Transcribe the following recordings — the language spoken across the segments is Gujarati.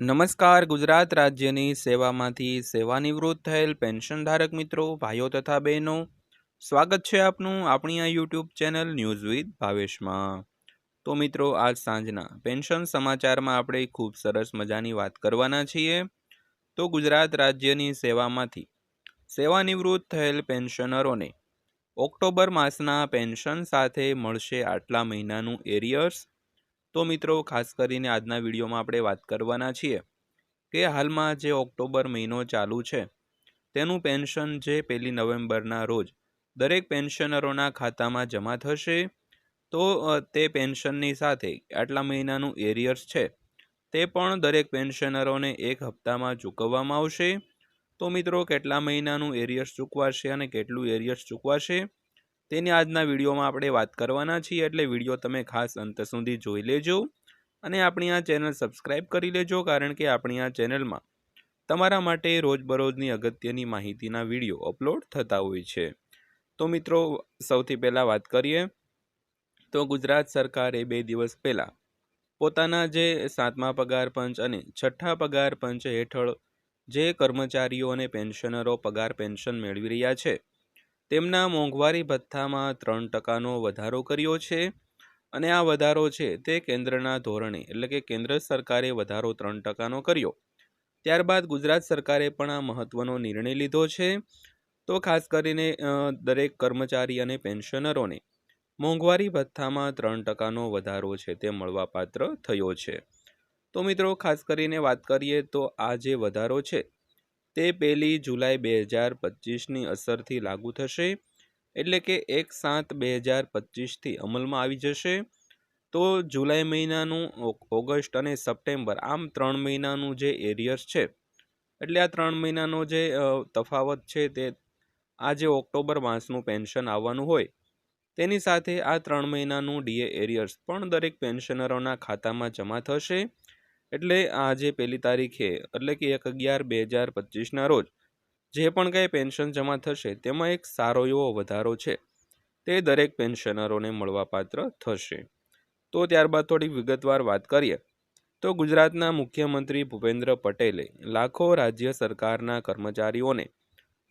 નમસ્કાર, ગુજરાત રાજ્યની સેવામાંથી સેવાનિવૃત્ત થયેલ પેન્શન ધારક મિત્રો, ભાઈઓ તથા બહેનો. સ્વાગત છે આપનું આપણી આ યુટ્યુબ ચેનલ ન્યૂઝ વિથ ભાવેશમાં. તો મિત્રો, આજ સાંજના પેન્શન સમાચારમાં આપણે ખૂબ સરસ મજાની વાત કરવાના છીએ. તો ગુજરાત રાજ્યની સેવામાંથી સેવાનિવૃત્ત થયેલ પેન્શનરોને ઓક્ટોબર માસના પેન્શન સાથે મળશે આટલા મહિનાનું એરિયર્સ. તો મિત્રો, ખાસ કરીને આજના વિડીયોમાં આપણે વાત કરવાના છીએ કે હાલમાં જે ઓક્ટોબર મહિનો ચાલુ છે, તેનું પેન્શન જે પહેલી નવેમ્બરના રોજ દરેક પેન્શનરોના ખાતામાં જમા થશે. તો તે પેન્શનની સાથે આટલા મહિનાનું એરિયર્સ છે, તે પણ દરેક પેન્શનરોને એક હપ્તામાં ચૂકવવામાં આવશે. તો મિત્રો, કેટલા મહિનાનું એરિયર્સ ચૂકવાશે અને કેટલું એરિયર્સ ચૂકવાશે? તેની આજના વિડીયોમાં આપણે વાત કરવાના છીએ, એટલે વીડિયો તમે ખાસ અંત સુધી જોઈ લેજો અને આપણી આ ચેનલ સબસ્ક્રાઈબ કરી લેજો, કારણ કે આપણી આ ચેનલમાં તમારા માટે રોજબરોજની અગત્યની માહિતીના વીડિયો અપલોડ થતા હોય છે. તો મિત્રો, સૌથી પહેલાં વાત કરીએ તો ગુજરાત સરકારે બે દિવસ પહેલાં પોતાના જે સાતમા પગાર પંચ અને છઠ્ઠા પગાર પંચ હેઠળ જે કર્મચારીઓ અને પેન્શનરો પગાર પેન્શન મેળવી રહ્યા છે તેમના મોંઘવારી ભથ્થામાં ત્રણ ટકાનો વધારો કર્યો છે અને આ વધારો છે તે કેન્દ્રના ધોરણે, એટલે કે કેન્દ્ર સરકારે વધારો ત્રણ ટકાનો કર્યો. ત્યારબાદ ગુજરાત સરકારે પણ આ મહત્વનો નિર્ણય લીધો છે. તો ખાસ કરીને દરેક કર્મચારી અને પેન્શનરોને મોંઘવારી ભથ્થામાં ત્રણ ટકાનો વધારો છે તે મળવાપાત્ર થયો છે. તો મિત્રો, ખાસ કરીને વાત કરીએ તો આ જે વધારો છે તે પહેલી જુલાઈ બે હજાર પચીસની અસરથી લાગુ થશે, એટલે કે એક સાત બે હજાર પચીસથી અમલમાં આવી જશે. તો જુલાઈ મહિનાનું ઓગસ્ટ અને સપ્ટેમ્બર આમ ત્રણ મહિનાનું જે એરિયર્સ છે, એટલે આ ત્રણ મહિનાનો જે તફાવત છે તે આ જે ઓક્ટોબર માસનું પેન્શન આવવાનું હોય. તેની સાથે આ ત્રણ મહિનાનું ડીએ એરિયર્સ પણ દરેક પેન્શનરોના ખાતામાં જમા થશે. એટલે આજે પહેલી તારીખે, એટલે કે એક અગિયાર બે હજાર પચીસના રોજ, જે પણ કંઈ પેન્શન જમા થશે, તેમાં એક સારો એવો વધારો છે. તે દરેક પેન્શનરોને મળવાપાત્ર થશે. તો ત્યારબાદ થોડી વિગતવાર વાત કરીએ. તો ગુજરાતના મુખ્યમંત્રી ભૂપેન્દ્ર પટેલે લાખો રાજ્ય સરકારના કર્મચારીઓને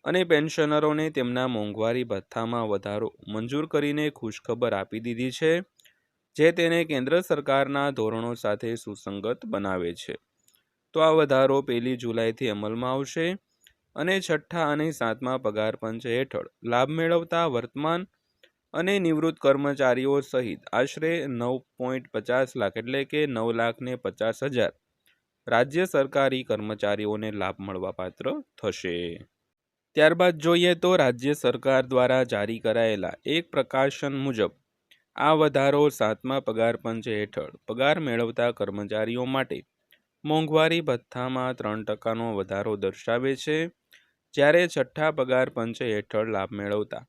અને પેન્શનરોને તેમના મોંઘવારી ભથ્થામાં વધારો મંજૂર કરીને ખુશખબર આપી દીધી છે. જે તેને કેન્દ્ર સરકારના ધોરણો સાથે સુસંગત બનાવે છે. તો આ વધારો પહેલી જુલાઈથી અમલમાં આવશે અને છઠ્ઠા અને સાતમા પગાર પંચ હેઠળ લાભ મેળવતા વર્તમાન અને નિવૃત્ત કર્મચારીઓ સહિત આશરે નવ પોઈન્ટ પચાસ લાખ એટલે કે નવ લાખને પચાસ હજાર રાજ્ય સરકારી કર્મચારીઓને લાભ મળવાપાત્ર થશે. ત્યારબાદ જોઈએ તો રાજ્ય સરકાર દ્વારા જારી કરાયેલા એક પ્રકાશન મુજબ આ વધારો સાતમા પગાર પંચ હેઠળ પગાર મેળવતા કર્મચારીઓ માટે મોંઘવારી ભથ્થામાં ત્રણ ટકાનો વધારો દર્શાવે છે, જ્યારે છઠ્ઠા પગાર પંચ હેઠળ લાભ મેળવતા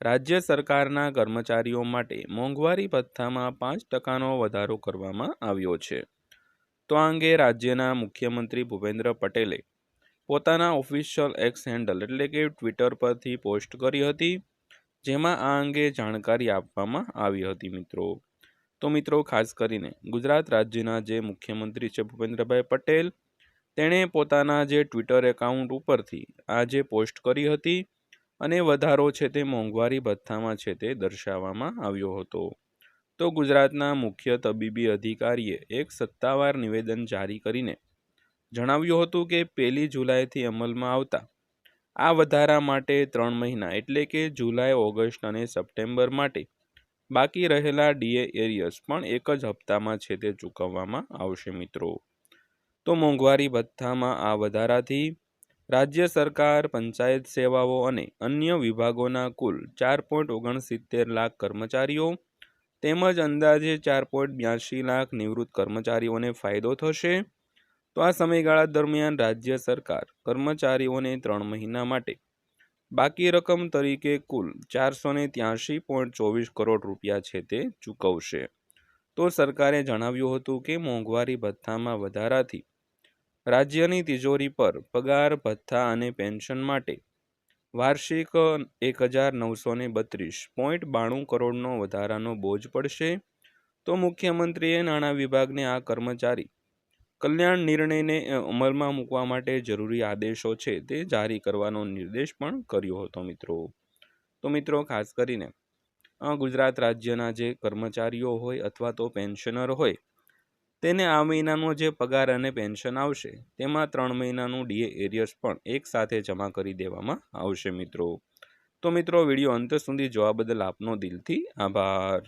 રાજ્ય સરકારના કર્મચારીઓ માટે મોંઘવારી ભથ્થામાં પાંચ ટકાનો વધારો કરવામાં આવ્યો છે. તો આ અંગે રાજ્યના મુખ્યમંત્રી ભૂપેન્દ્ર પટેલે પોતાના ઓફિશિયલ એક્સ હેન્ડલ એટલે કે ટ્વિટર પરથી પોસ્ટ કરી હતી. જેમાં આ અંગે જાણકારી આપવામાં આવી હતી મિત્રો. તો મિત્રો, ખાસ કરીને ગુજરાત રાજ્યના જે મુખ્યમંત્રી છે ભૂપેન્દ્રભાઈ પટેલ, તેણે પોતાના જે ટ્વિટર એકાઉન્ટ ઉપરથી આ જે પોસ્ટ કરી હતી અને વધારો છે તે મોંઘવારી ભથ્થામાં છે તે દર્શાવવામાં આવ્યો હતો. તો ગુજરાતના મુખ્ય તબીબી અધિકારીએ એક સત્તાવાર નિવેદન જારી કરીને જણાવ્યું હતું કે, પહેલી જુલાઈથી અમલમાં આવતા આ વધારા માટે ત્રણ મહિના, એટલે કે જુલાઈ, ઓગસ્ટ અને સપ્ટેમ્બર માટે બાકી રહેલા ડીએ એરિયર્સ પણ એક જ હપ્તામાં છે તે ચૂકવવામાં આવશે મિત્રો. તો મોંઘવારી ભથ્થામાં આ વધારાથી રાજ્ય સરકાર, પંચાયત સેવાઓ અને અન્ય વિભાગોના કુલ ચાર પોઈન્ટ ઓગણસિત્તેર લાખ કર્મચારીઓ તેમજ અંદાજે ચાર પોઈન્ટ બ્યાસી લાખ નિવૃત્ત કર્મચારીઓને ફાયદો થશે. તો આ સમયગાળા દરમિયાન રાજ્ય સરકાર કર્મચારીઓને ત્રણ મહિના માટે બાકી રકમ તરીકે કુલ ચારસો ને ત્યાંશી પોઈન્ટ ચોવીસ કરોડ રૂપિયા છે તે ચૂકવશે. તો સરકારે જણાવ્યું હતું કે મોંઘવારી ભથ્થામાં વધારાથી રાજ્યની તિજોરી પર પગાર, ભથ્થા અને પેન્શન માટે વાર્ષિક એક હજાર નવસો ને બત્રીસ પોઈન્ટ બાણું કરોડનો વધારાનો બોજ પડશે. તો મુખ્યમંત્રીએ નાણાં વિભાગને આ કર્મચારી કલ્યાણ નિર્ણયને અમલમાં મૂકવા માટે જરૂરી આદેશો છે તે જારી કરવાનો નિર્દેશ પણ કર્યો હતો મિત્રો. તો મિત્રો, ખાસ કરીને ગુજરાત રાજ્યના જે કર્મચારીઓ હોય અથવા તો પેન્શનર હોય, તેને આ મહિનાનો જે પગાર અને પેન્શન આવશે, તેમાં ત્રણ મહિનાનું ડીએ એરિયર્સ પણ એક સાથે જમા કરી દેવામાં આવશે મિત્રો. તો મિત્રો, વીડિયો અંત સુધી જોવા બદલ આપનો દિલથી આભાર.